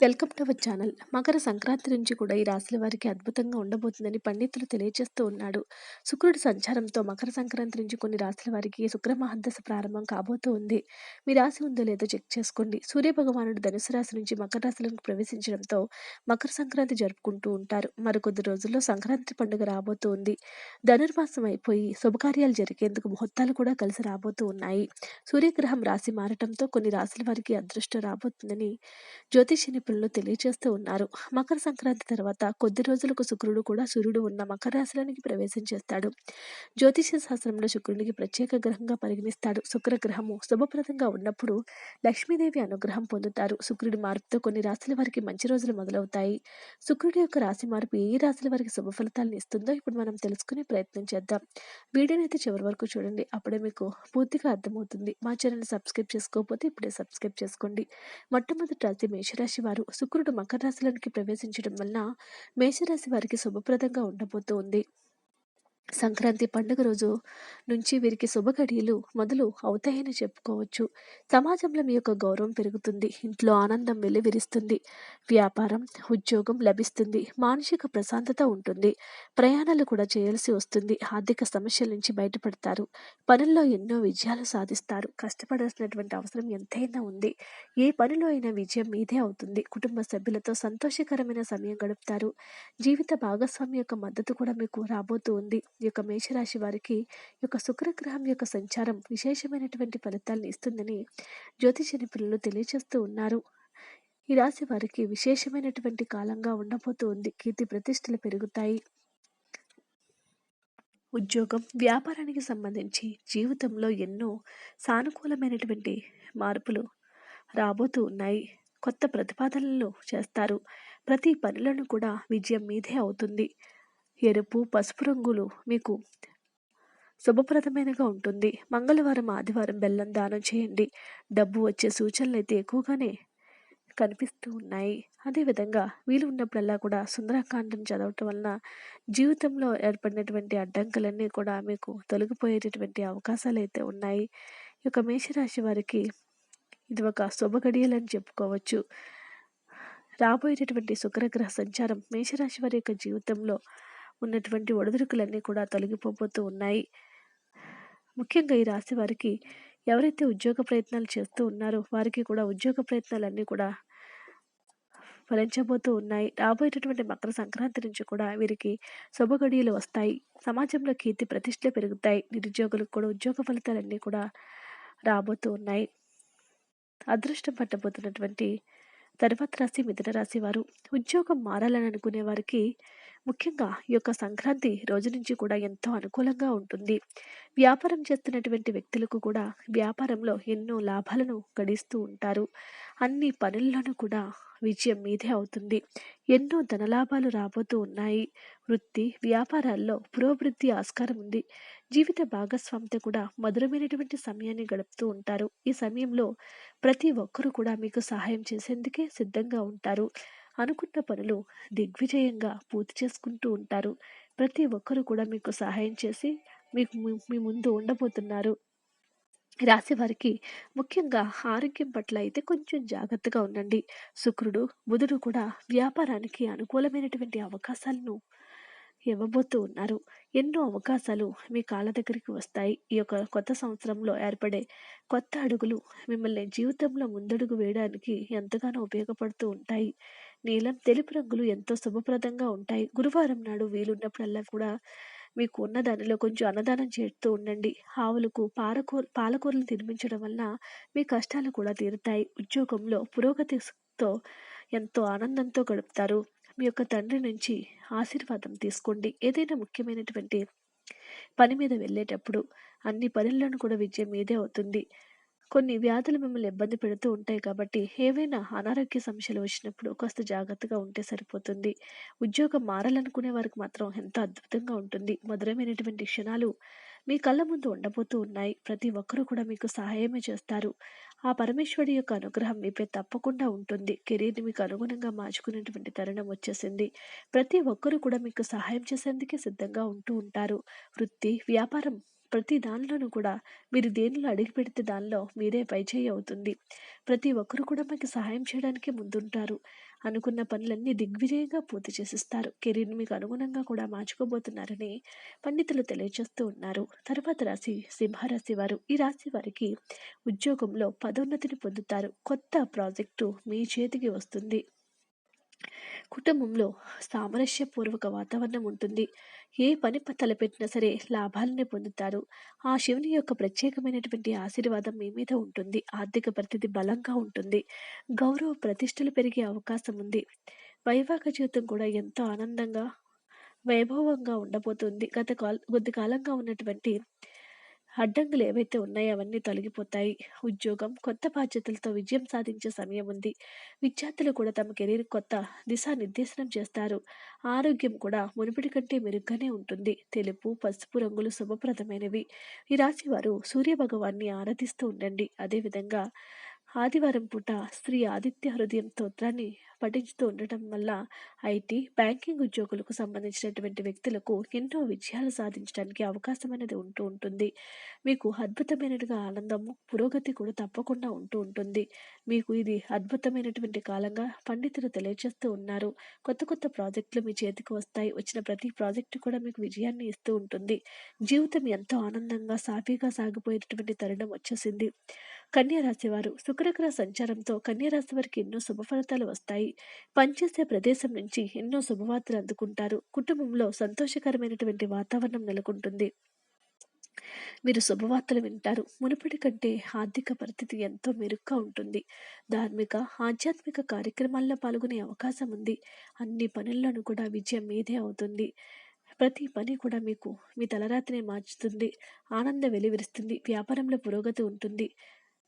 Welcome to our channel. Makar Sankranti నుంచి కూడా ఈ రాశుల వారికి అద్భుతంగా ఉండబోతుందని పండితులు తెలియజేస్తూ ఉన్నాడు. శుక్రుడి సంచారంతో మకర సంక్రాంతి నుంచి కొన్ని రాశుల వారికి శుక్ర మహద్దశ ప్రారంభం కాబోతూ ఉంది. మీ రాశి ఉందో లేదో చెక్ చేసుకోండి. సూర్య భగవానుడు ధనుసు రాశి నుంచి మకర రాశిలోకి ప్రవేశించడంతో మకర సంక్రాంతి జరుపుకుంటూ ఉంటారు. మరికొద్ది రోజుల్లో సంక్రాంతి పండుగ రాబోతూ ఉంది. ధనుర్మాసం అయిపోయి శుభకార్యాలు జరిగేందుకు ముహూర్తాలు కూడా కలిసి రాబోతూ ఉన్నాయి. సూర్యగ్రహం రాశి మారటంతో కొన్ని రాశుల వారికి అదృష్టం రాబోతుందని జ్యోతిష నిపుణులు తెలియజేస్తూ ఉన్నారు. మకర సంక్రాంతి తర్వాత కొద్ది రోజులకు శుక్రుడు కూడా సూర్యుడు ఉన్న మకర రాశిలోనికి ప్రవేశం చేస్తాడు. జ్యోతిష శాస్త్రంలో శుక్రునికి ప్రత్యేక గ్రహంగా పరిగణిస్తాడు. శుక్రగ్రహము శుభప్రదంగా ఉన్నప్పుడు లక్ష్మీదేవి అనుగ్రహం పొందుతారు. శుక్రుడి మార్పుతో కొన్ని రాశుల వారికి మంచి రోజులు మొదలవుతాయి. శుక్రుడి యొక్క రాశి మార్పు ఏ రాశుల వారికి శుభ ఫలితాలను ఇస్తుందో ఇప్పుడు మనం తెలుసుకునే ప్రయత్నం చేద్దాం. వీడియోని అయితే చివరి వరకు చూడండి. అప్పుడే మీకు పూర్తిగా అర్థమవుతుంది. మా ఛానల్ సబ్స్క్రైబ్ చేసుకోకపోతే ఇప్పుడే సబ్స్క్రైబ్ చేసుకోండి. మొట్టమొదటి రాశి మేషరాశి వారు శుక్రుడు మకర రాశిలోనికి ప్రవేశించడం వలన మేషరాశి వారికి శుభప్రదంగా ఉండబోతోంది. సంక్రాంతి పండుగ రోజు నుంచి వీరికి శుభ గడియలు మొదలు అవుతాయని చెప్పుకోవచ్చు. సమాజంలో మీ యొక్క గౌరవం పెరుగుతుంది. ఇంట్లో ఆనందం వెల్లివిరుస్తుంది. వ్యాపారం ఉద్యోగం లభిస్తుంది. మానసిక ప్రశాంతత ఉంటుంది. ప్రయాణాలు కూడా చేయాల్సి వస్తుంది. ఆర్థిక సమస్యల నుంచి బయటపడతారు. పనుల్లో ఎన్నో విజయాలు సాధిస్తారు. కష్టపడాల్సినటువంటి అవసరం ఎంతైనా ఉంది. ఏ పనిలో అయినా విజయం మీదే అవుతుంది. కుటుంబ సభ్యులతో సంతోషకరమైన సమయం గడుపుతారు. జీవిత భాగస్వామి యొక్క మద్దతు కూడా మీకు రాబోతూ ఉంది. ఈ యొక్క మేషరాశి వారికి ఈ యొక్క శుక్రగ్రహం యొక్క సంచారం విశేషమైనటువంటి ఫలితాలను ఇస్తుందని జ్యోతిష నిపుణులు తెలియజేస్తూ ఉన్నారు. ఈ రాశి వారికి విశేషమైనటువంటి కాలంగా ఉండబోతూ ఉంది. కీర్తి ప్రతిష్టలు పెరుగుతాయి. ఉద్యోగం వ్యాపారానికి సంబంధించి జీవితంలో ఎన్నో సానుకూలమైనటువంటి మార్పులు రాబోతూ ఉన్నాయి. కొత్త ప్రతిపాదనలు చేస్తారు. ప్రతి పనులను కూడా విజయం మీదే అవుతుంది. ఎరుపు పసుపు రంగులు మీకు శుభప్రదమైనగా ఉంటుంది. మంగళవారం ఆదివారం బెల్లం దానం చేయండి. డబ్బు వచ్చే సూచనలు అయితే ఎక్కువగానే కనిపిస్తూ ఉన్నాయి. అదేవిధంగా వీలు ఉన్నప్పుడల్లా కూడా సుందరకాండం చదవటం వలన జీవితంలో ఏర్పడినటువంటి అడ్డంకులన్నీ కూడా మీకు తొలగిపోయేటటువంటి అవకాశాలు అయితే ఉన్నాయి. ఈ యొక్క మేషరాశి వారికి ఇది ఒక శుభ గడియలని చెప్పుకోవచ్చు. రాబోయేటటువంటి శుక్రగ్రహ సంచారం మేషరాశి వారి యొక్క జీవితంలో ఉన్నటువంటి ఒడిదుడుకులన్నీ కూడా తొలగిపోబోతూ ఉన్నాయి. ముఖ్యంగా ఈ రాశి వారికి ఎవరైతే ఉద్యోగ ప్రయత్నాలు చేస్తూ ఉన్నారో వారికి కూడా ఉద్యోగ ప్రయత్నాలన్నీ కూడా ఫలించబోతూ ఉన్నాయి. రాబోయేటటువంటి మకర సంక్రాంతి నుంచి కూడా వీరికి శుభగడియలు వస్తాయి. సమాజంలో కీర్తి ప్రతిష్టలు పెరుగుతాయి. నిరుద్యోగులకు కూడా ఉద్యోగ ఫలితాలన్నీ కూడా రాబోతూ ఉన్నాయి. అదృష్టం పట్టబోతున్నటువంటి తర్వాత రాశి మిథున రాశి వారు ఉద్యోగం మారాలని అనుకునే వారికి ముఖ్యంగా ఈ యొక్క సంక్రాంతి రోజు నుంచి కూడా ఎంతో అనుకూలంగా ఉంటుంది. వ్యాపారం చేస్తున్నటువంటి వ్యక్తులకు కూడా వ్యాపారంలో ఎన్నో లాభాలను గడిస్తూ ఉంటారు. అన్ని పనుల్లోనూ కూడా విజయం మీదే అవుతుంది. ఎన్నో ధనలాభాలు రాబోతూ ఉన్నాయి. వృత్తి వ్యాపారాల్లో పురోభివృద్ధి ఆస్కారం ఉంది. జీవిత భాగస్వామితో కూడా మధురమైనటువంటి సమయాన్ని గడుపుతూ ఉంటారు. ఈ సమయంలో ప్రతి ఒక్కరూ కూడా మీకు సహాయం చేసేందుకే సిద్ధంగా ఉంటారు. అనుకున్న పనులు దిగ్విజయంగా పూర్తి చేసుకుంటూ ఉంటారు. ప్రతి ఒక్కరూ కూడా మీకు సహాయం చేసి మీకు మీ ముందు ఉండబోతున్నారు. రాశి వారికి ముఖ్యంగా ఆరోగ్యం పట్ల అయితే కొంచెం జాగ్రత్తగా ఉండండి. శుక్రుడు బుధుడు కూడా వ్యాపారానికి అనుకూలమైనటువంటి అవకాశాలను ఇవ్వబోతూ ఉన్నారు. ఎన్నో అవకాశాలు మీ కాళ్ళ దగ్గరికి వస్తాయి. ఈ యొక్క కొత్త సంవత్సరంలో ఏర్పడే కొత్త అడుగులు మిమ్మల్ని జీవితంలో ముందడుగు వేయడానికి ఎంతగానో ఉపయోగపడుతూ ఉంటాయి. నీలం తెలుపు రంగులు ఎంతో శుభప్రదంగా ఉంటాయి. గురువారం నాడు వీలున్నప్పుడల్లా కూడా మీకు ఉన్న దానిలో కొంచెం అన్నదానం చేస్తూ ఉండండి. ఆవులకు పాలకూర పాలకూరలు తినిపించడం వల్ల మీ కష్టాలు కూడా తీరుతాయి. ఉద్యోగంలో పురోగతితో ఎంతో ఆనందంతో గడుపుతారు. మీ యొక్క తండ్రి నుంచి ఆశీర్వాదం తీసుకోండి. ఏదైనా ముఖ్యమైనటువంటి పని మీద వెళ్ళేటప్పుడు అన్ని పనులను కూడా విజయం మీదే అవుతుంది. కొన్ని వ్యాధులు మిమ్మల్ని ఇబ్బంది పెడుతూ ఉంటాయి కాబట్టి ఏవైనా అనారోగ్య సమస్యలు వచ్చినప్పుడు కాస్త జాగ్రత్తగా ఉంటే సరిపోతుంది. ఉద్యోగం మారాలనుకునే వారికి మాత్రం ఎంతో అద్భుతంగా ఉంటుంది. మధురమైనటువంటి క్షణాలు మీ కళ్ళ ముందు ఉండబోతూ ఉన్నాయి. ప్రతి ఒక్కరూ కూడా మీకు సహాయమే చేస్తారు. ఆ పరమేశ్వరుడి యొక్క అనుగ్రహం మీపై తప్పకుండా ఉంటుంది. కెరీర్ని మీకు అనుగుణంగా మార్చుకునేటువంటి తరుణం వచ్చేసింది. ప్రతి ఒక్కరూ కూడా మీకు సహాయం చేసేందుకే సిద్ధంగా ఉంటూ ఉంటారు. వృత్తి వ్యాపారం ప్రతి దానిలోనూ కూడా మీరు దేనిలో అడుగుపెడితే దానిలో మీరే పైచేయి అవుతుంది. ప్రతి ఒక్కరు కూడా మీకు సహాయం చేయడానికి ముందుంటారు. అనుకున్న పనులన్నీ దిగ్విజయంగా పూర్తి చేసిస్తారు. కెరీర్ని మీకు అనుగుణంగా కూడా మార్చుకోబోతున్నారని పండితులు తెలియజేస్తూ ఉన్నారు. తర్వాత రాశి సింహరాశి వారు. ఈ రాశి వారికి ఉద్యోగంలో పదోన్నతిని పొందుతారు. కొత్త ప్రాజెక్టు మీ చేతికి వస్తుంది. కుటుంబంలో సామరస్యపూర్వక వాతావరణం ఉంటుంది. ఏ పని తలపెట్టినా సరే లాభాలనే పొందుతారు. ఆ శివుని యొక్క ప్రత్యేకమైనటువంటి ఆశీర్వాదం మీ మీద ఉంటుంది. ఆర్థిక పరిస్థితి బలంగా ఉంటుంది. గౌరవ ప్రతిష్టలు పెరిగే అవకాశం ఉంది. వైవాహిక జీవితం కూడా ఎంతో ఆనందంగా వైభవంగా ఉండబోతుంది. గత కాల కొద్ది కాలంగా ఉన్నటువంటి అడ్డంకులు ఏవైతే ఉన్నాయో అవన్నీ తొలగిపోతాయి. ఉద్యోగం కొత్త బాధ్యతలతో విజయం సాధించే సమయం ఉంది. విద్యార్థులు కూడా తమ కెరీర్ కొత్త దిశానిర్దేశనం చేస్తారు. ఆరోగ్యం కూడా మునుపటి కంటే మెరుగ్గానే ఉంటుంది. తెలుపు పసుపు రంగులు శుభప్రదమైనవి. ఈ రాశి వారు సూర్య భగవాన్ని ఆరాధిస్తూ ఉండండి. అదేవిధంగా ఆదివారం పూట శ్రీ ఆదిత్య హృదయం స్తోత్రాన్ని పఠించుతూ ఉండటం వల్ల ఐటీ బ్యాంకింగ్ ఉద్యోగులకు సంబంధించినటువంటి వ్యక్తులకు ఎన్నో విజయాలు సాధించడానికి అవకాశం అనేది ఉంటూ ఉంటుంది. మీకు అద్భుతమైనట్టుగా ఆనందము పురోగతి కూడా తప్పకుండా ఉంటూ ఉంటుంది. మీకు ఇది అద్భుతమైనటువంటి కాలంగా పండితులు తెలియజేస్తూ ఉన్నారు. కొత్త కొత్త ప్రాజెక్టులు మీ చేతికి వస్తాయి. వచ్చిన ప్రతి ప్రాజెక్టు కూడా మీకు విజయాన్ని ఇస్తూ ఉంటుంది. జీవితం ఎంతో ఆనందంగా సాఫీగా సాగిపోయేటటువంటి తరుణం వచ్చేసింది. కన్యారాశి వారు శుక్రగ్రహ సంచారంతో కన్యారాశి వారికి ఎన్నో శుభ ఫలితాలు వస్తాయి. పనిచేసే ప్రదేశం నుంచి ఎన్నో శుభవార్తలు అందుకుంటారు. కుటుంబంలో సంతోషకరమైనటువంటి వాతావరణం నెలకొంటుంది. మీరు శుభవార్తలు వింటారు. మునుపటి కంటే ఆర్థిక పరిస్థితి ఎంతో మెరుగ్గా ఉంటుంది. ధార్మిక ఆధ్యాత్మిక కార్యక్రమాల్లో పాల్గొనే అవకాశం ఉంది. అన్ని పనుల్లోనూ కూడా విజయం మీదే అవుతుంది. ప్రతి పని కూడా మీకు మీ తలరాతిని మార్చుతుంది. ఆనంద వెలువరిస్తుంది. వ్యాపారంలో పురోగతి ఉంటుంది.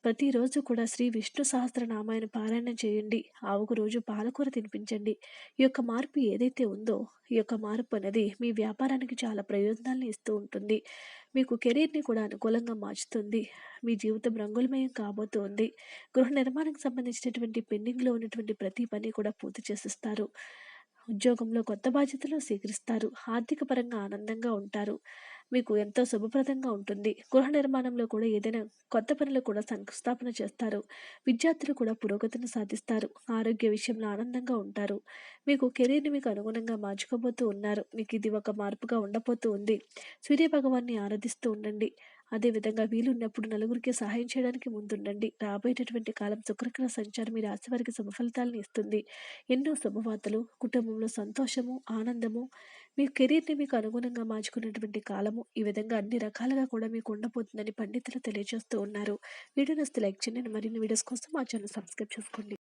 ప్రతిరోజు కూడా శ్రీ విష్ణు సహస్రనామాయణ పారాయణం చేయండి. ఆవుకు రోజు పాలకూర తినిపించండి. ఈ యొక్క మార్పు ఏదైతే ఉందో ఈ యొక్క మార్పు అనేది మీ వ్యాపారానికి చాలా ప్రయోజనాలను ఇస్తూ ఉంటుంది. మీకు కెరీర్ని కూడా అనుకూలంగా మార్చుతుంది. మీ జీవితం రంగులమయం కాబోతుంది. గృహ నిర్మాణానికి సంబంధించినటువంటి పెండింగ్లో ఉన్నటువంటి ప్రతి పని కూడా పూర్తి చేసిస్తారు. ఉద్యోగంలో కొత్త బాధ్యతలు స్వీకరిస్తారు. ఆర్థిక పరంగా ఆనందంగా ఉంటారు. మీకు ఎంతో శుభప్రదంగా ఉంటుంది. గృహ నిర్మాణంలో కూడా ఏదైనా కొత్త పనులు కూడా శంకుస్థాపన చేస్తారు. విద్యార్థులు కూడా పురోగతిని సాధిస్తారు. ఆరోగ్య విషయంలో ఆనందంగా ఉంటారు. మీకు కెరీర్ని మీకు అనుగుణంగా మార్చుకోబోతూ ఉన్నారు. మీకు ఇది ఒక మార్పుగా ఉండబోతూ ఉంది. సూర్య భగవాన్ని ఆరాధిస్తూ ఉండండి. అదేవిధంగా వీలున్నప్పుడు నలుగురికి సహాయం చేయడానికి ముందుండండి. రాబోయేటటువంటి కాలం శుక్రగ్రహ సంచారం మీ రాశి వారికి శుభఫలితాలను ఇస్తుంది. ఎన్నో శుభవార్తలు కుటుంబంలో సంతోషము ఆనందము మీ కెరీర్ని మీకు అనుగుణంగా మార్చుకున్నటువంటి కాలము. ఈ విధంగా అన్ని రకాలుగా కూడా మీకు ఉండబోతుందని పండితులు తెలియజేస్తూ ఉన్నారు. వీడియో నస్తే లైక్ చేయండి. మరిన్ని వీడియోస్ కోసం మా ఛానల్ సబ్స్క్రైబ్ చేసుకోండి.